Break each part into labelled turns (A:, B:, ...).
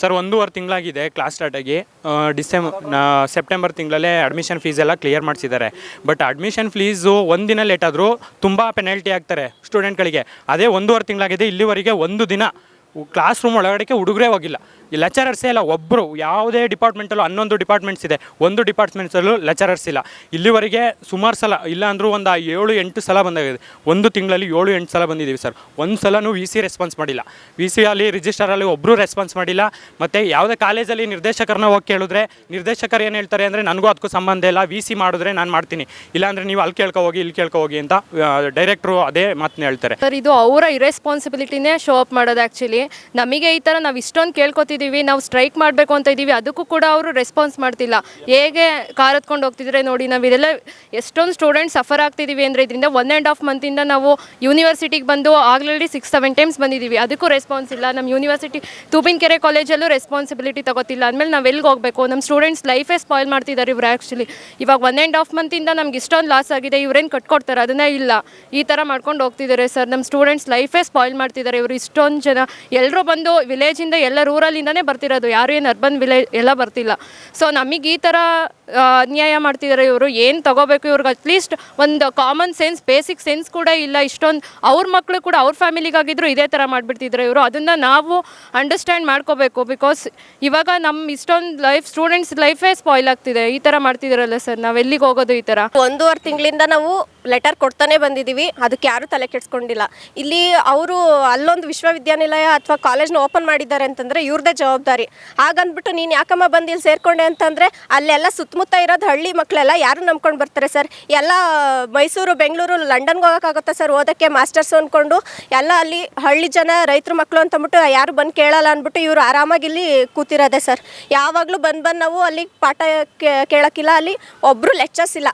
A: Sir, ಒಂದೂವರೆ ತಿಂಗಳಾಗಿದೆ class start ಆಗಿ. ಡಿಸೆಂಬರ್ ಸೆಪ್ಟೆಂಬರ್ ತಿಂಗಳಲ್ಲೇ ಅಡ್ಮಿಷನ್ ಫೀಸ್ ಎಲ್ಲ ಕ್ಲಿಯರ್ ಮಾಡಿಸಿದ್ದಾರೆ. ಬಟ್ ಅಡ್ಮಿಷನ್ ಫೀಸು ಒಂದಿನ ಲೇಟ್ ಆದರೂ ತುಂಬ ಪೆನಾಲ್ಟಿ ಆಗ್ತಾರೆ ಸ್ಟೂಡೆಂಟ್ಗಳಿಗೆ ಅದೇ ಒಂದೂವರೆ ತಿಂಗಳಾಗಿದೆ, ಇಲ್ಲಿವರೆಗೆ ಒಂದು ದಿನ ಕ್ಲಾಸ್ ರೂಮ್ ಒಳಗಡೆಗೆ ಹುಡುಗರೇ ಹೋಗಿಲ್ಲ. ಈ ಲೆಕ್ಚರರ್ಸೇ ಇಲ್ಲ ಒಬ್ಬರು ಯಾವುದೇ ಡಿಪಾರ್ಟ್ಮೆಂಟಲ್ಲೂ ಹನ್ನೊಂದು ಡಿಪಾರ್ಟ್ಮೆಂಟ್ಸ್ ಇದೆ. ಒಂದು ಡಿಪಾರ್ಟ್ಮೆಂಟ್ಸಲ್ಲೂ ಲೆಕ್ಚರರ್ಸ್ ಇಲ್ಲ. ಇಲ್ಲಿವರೆಗೆ ಸುಮಾರು ಸಲ, ಇಲ್ಲ ಅಂದರೂ ಒಂದು ಏಳು, ಎಂಟು ಸಲ ಬಂದಾಗಿದೆ. ಒಂದು ತಿಂಗಳಲ್ಲಿ ಏಳು, ಎಂಟು ಸಲ ಬಂದಿದ್ದೀವಿ ಸರ್. ಒಂದು ಸಲನೂ ವಿ ಸಿ ರೆಸ್ಪಾನ್ಸ್ ಮಾಡಿಲ್ಲ. ವಿ ಸಿ ಅಲ್ಲಿ ರಿಜಿಸ್ಟರಲ್ಲಿ ಒಬ್ಬರು ರೆಸ್ಪಾನ್ಸ್ ಮಾಡಿಲ್ಲ. ಮತ್ತು ಯಾವುದೇ ಕಾಲೇಜಲ್ಲಿ ನಿರ್ದೇಶಕರನ್ನ ಹೋಗಿ ಕೇಳಿದ್ರೆ, ನಿರ್ದೇಶಕರು ಏನು ಹೇಳ್ತಾರೆ ಅಂದರೆ, ನನಗೂ ಅದಕ್ಕೂ ಸಂಬಂಧ ಇಲ್ಲ. ವಿ ಸಿ ಮಾಡಿದ್ರೆ ನಾನು ಮಾಡ್ತೀನಿ. ಇಲ್ಲಾಂದರೆ ನೀವು ಅಲ್ಲಿ ಕೇಳ್ಕೊ ಹೋಗಿ, ಇಲ್ಲಿ ಕೇಳ್ಕೊ ಹೋಗಿ ಅಂತ ಡೈರೆಕ್ಟ್ರು ಅದೇ ಮಾತನ್ನ ಹೇಳ್ತಾರೆ.
B: ಸರ್, ಇದು ಅವರ ಇರೆಸ್ಪಾನ್ಸಿಬಿಲಿಟಿನೇ ಶೋ ಅಪ್ ಮಾಡೋದು ಆ್ಯಕ್ಚುಲಿ ನಮಗೆ ಈ ಥರ ನಾವು ಇಷ್ಟೊಂದು ಕೇಳ್ಕೊತಿದ್ದೀವಿ ನಾವು ಸ್ಟ್ರೈಕ್ ಮಾಡಬೇಕು ಅಂತ ಇದ್ದೀವಿ ಅದಕ್ಕೂ ಕೂಡ ಅವರು ರೆಸ್ಪಾನ್ಸ್ ಮಾಡ್ತಿಲ್ಲ. ಹೇಗೆ ಕಾರ್ ಹತ್ಕೊಂಡು ಹೋಗ್ತಿದ್ರೆ ನೋಡಿ, ನಾವು ಇದೆಲ್ಲ ಎಷ್ಟೊಂದು ಸ್ಟೂಡೆಂಟ್ಸ್ ಸಫರ್ ಆಗ್ತಿದ್ದೀವಿ ಅಂದರೆ ಇದರಿಂದ ಒನ್ ಆ್ಯಂಡ್ ಹಾಫ್ ಮಂತಿಂದ ನಾವು ಯೂನಿವರ್ಸಿಟಿಗೆ ಬಂದು ಆಗಲೇ ಸಿಕ್ಸ್ ಸೆವೆನ್ ಟೈಮ್ಸ್ ಬಂದಿದ್ದೀವಿ ಅದಕ್ಕೂ ರೆಸ್ಪಾನ್ಸ್ ಇಲ್ಲ. ನಮ್ಮ ಯೂನಿವರ್ಸಿಟಿ ತೂಬಿನಕೆರೆ ಕಾಲೇಜಲ್ಲೂ ರೆಸ್ಪಾನ್ಸಿಬಿಲಿಟಿ ತಗೋತಿಲ್ಲ. ಅಂದಮೇಲೆ ನಾವು ಎಲ್ಲಿಗೆ ಹೋಗಬೇಕು? ನಮ್ಮ ಸ್ಟೂಡೆಂಟ್ಸ್ ಲೈಫೇ ಸ್ಪಾಯ್ಲ್ ಮಾಡ್ತಿದ್ದಾರೆ ಇವ್ರು ಆ್ಯಕ್ಚುಲಿ ಇವಾಗ ಒನ್ ಆ್ಯಂಡ್ ಹಾಫ್ ಮಂತಿಂದ ನಮ್ಗೆ ಇಷ್ಟೊಂದು ಲಾಸ್ ಆಗಿದೆ, ಇವ್ರೇನು ಕಟ್ಕೊಡ್ತಾರೆ? ಅದನ್ನೇ ಇಲ್ಲ. ಈ ಥರ ಮಾಡ್ಕೊಂಡು ಹೋಗ್ತಿದ್ದಾರೆ ಸರ್. ನಮ್ಮ ಸ್ಟೂಡೆಂಟ್ಸ್ ಲೈಫೇ ಸ್ಪಾಯ್ಲ್ ಮಾಡ್ತಿದ್ದಾರೆ ಇವರು. ಇಷ್ಟೊಂದು ಜನ ಎಲ್ಲರೂ ಬಂದು ವಿಲೇಜಿಂದ ಎಲ್ಲ ರೂರಲ್ಲಿಂದನೇ ಬರ್ತಿರೋದು. ಯಾರು ಏನು ಅರ್ಬನ್ ವಿಲೇಜ್ ಎಲ್ಲ ಬರ್ತಿಲ್ಲ. ಸೊ ನಮಗೆ ಈ ಥರ ಅನ್ಯಾಯ ಮಾಡ್ತಿದ್ದಾರೆ ಇವರು. ಏನು ತಗೋಬೇಕು ಇವ್ರಿಗೆ? ಅಟ್ಲೀಸ್ಟ್ ಒಂದು ಕಾಮನ್ ಸೆನ್ಸ್ ಬೇಸಿಕ್ ಸೆನ್ಸ್ ಕೂಡ ಇಲ್ಲ. ಇಷ್ಟೊಂದು ಅವ್ರ ಮಕ್ಕಳು ಕೂಡ ಅವ್ರ ಫ್ಯಾಮಿಲಿಗಾಗಿದ್ರು ಇದೇ ಥರ ಮಾಡಿಬಿಡ್ತಿದ್ರು ಇವರು. ಅದನ್ನು ನಾವು ಅಂಡರ್ಸ್ಟ್ಯಾಂಡ್ ಮಾಡ್ಕೋಬೇಕು. ಬಿಕಾಸ್ ಇವಾಗ ನಮ್ಮ ಇಷ್ಟೊಂದು ಲೈಫ್ ಸ್ಟೂಡೆಂಟ್ಸ್ ಲೈಫೇ ಸ್ಪಾಯ್ಲ್ ಆಗ್ತಿದೆ. ಈ ಥರ ಮಾಡ್ತಿದ್ದಾರಲ್ಲ ಸರ್? ನಾವು ಎಲ್ಲಿಗೆ ಹೋಗೋದು ಈ ಥರ
C: ಒಂದೂವರೆ ತಿಂಗಳಿಂದ ನಾವು ಲೆಟರ್ ಕೊಡ್ತಾನೆ ಬಂದಿದ್ದೀವಿ ಅದಕ್ಕೆ ಯಾರೂ ತಲೆ ಕೆಡ್ಸ್ಕೊಂಡಿಲ್ಲ. ಇಲ್ಲಿ ಅವರು ಅಲ್ಲೊಂದು ವಿಶ್ವವಿದ್ಯಾನಿಲಯ ಅಥವಾ ಕಾಲೇಜ್ನ ಓಪನ್ ಮಾಡಿದ್ದಾರೆ ಅಂತಂದರೆ ಇವ್ರದೇ ಜವಾಬ್ದಾರಿ. ಹಾಗಂದ್ಬಿಟ್ಟು ನೀನು ಯಾಕಮ್ಮ ಬಂದು ಇಲ್ಲಿ ಸೇರ್ಕೊಂಡೆ ಅಂತಂದರೆ ಅಲ್ಲೆಲ್ಲ ಸುತ್ತಮುತ್ತ ಇರೋದು ಹಳ್ಳಿ ಮಕ್ಕಳೆಲ್ಲ ಯಾರು ನಂಬ್ಕೊಂಡು ಬರ್ತಾರೆ ಸರ್? ಎಲ್ಲ ಮೈಸೂರು, ಬೆಂಗಳೂರು, ಲಂಡನ್ಗೆ ಹೋಗೋಕ್ಕಾಗುತ್ತಾ ಸರ್ ಓದೋಕ್ಕೆ ಮಾಸ್ಟರ್ಸ್ ಅಂದ್ಕೊಂಡು ಎಲ್ಲ ಅಲ್ಲಿ ಹಳ್ಳಿ ಜನ, ರೈತರು ಮಕ್ಕಳು ಅಂತಂದ್ಬಿಟ್ಟು ಯಾರು ಬಂದು ಕೇಳಲ್ಲ ಅಂದ್ಬಿಟ್ಟು ಇವರು ಆರಾಮಾಗಿ ಇಲ್ಲಿ ಕೂತಿರೋದೆ ಸರ್. ಯಾವಾಗಲೂ ಬಂದು ಬಂದು ನಾವು ಅಲ್ಲಿ ಪಾಠ ಕೇಳೋಕ್ಕಿಲ್ಲ. ಅಲ್ಲಿ ಒಬ್ಬರು ಲೆಕ್ಚರ್ಸ್ ಇಲ್ಲ.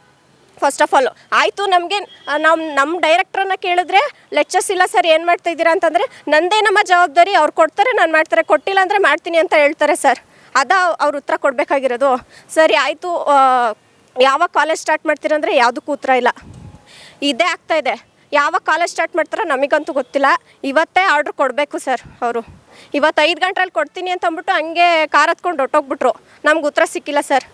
C: ಫಸ್ಟ್ ಆಫ್ ಆಲ್ ಆಯಿತು ನಮಗೆ ನಮ್ಮ ನಮ್ಮ ಡೈರೆಕ್ಟ್ರನ್ನ ಕೇಳಿದ್ರೆ ಲೆಕ್ಚರ್ಸ್ ಇಲ್ಲ ಸರ್ ಏನು ಮಾಡ್ತಾ ಇದ್ದೀರಾ? ಅಂತಂದರೆ, ನಂದೇ ನಮ್ಮ ಜವಾಬ್ದಾರಿ, ಅವ್ರು ಕೊಡ್ತಾರೆ, ನಾನು ಮಾಡ್ತಾರೆ, ಕೊಟ್ಟಿಲ್ಲ ಅಂದರೆ ಮಾಡ್ತೀನಿ ಅಂತ ಹೇಳ್ತಾರೆ ಸರ್ ಅದ ಅವ್ರ ಉತ್ತರ ಕೊಡಬೇಕಾಗಿರೋದು. ಸರಿ, ಆಯಿತು ಯಾವ ಕಾಲೇಜ್ ಸ್ಟಾರ್ಟ್ ಮಾಡ್ತೀರಂದರೆ ಯಾವುದಕ್ಕೂ ಉತ್ತರ ಇಲ್ಲ. ಇದೇ ಆಗ್ತಾ ಇದೆ. ಯಾವ ಕಾಲೇಜ್ ಸ್ಟಾರ್ಟ್ ಮಾಡ್ತಾರೋ ನಮಗಂತೂ ಗೊತ್ತಿಲ್ಲ. ಇವತ್ತೇ ಆರ್ಡ್ರ್ ಕೊಡಬೇಕು ಸರ್ ಅವರು. ಇವತ್ತು ಐದು ಗಂಟೆಲಿ ಕೊಡ್ತೀನಿ ಅಂತ ಅಂದ್ಬಿಟ್ಟು ಹಂಗೆ ಕಾರ್ ಹತ್ಕೊಂಡು ಹೊಟ್ಟೋಗ್ಬಿಟ್ರು ನಮ್ಗೆ ಉತ್ತರ ಸಿಕ್ಕಿಲ್ಲ ಸರ್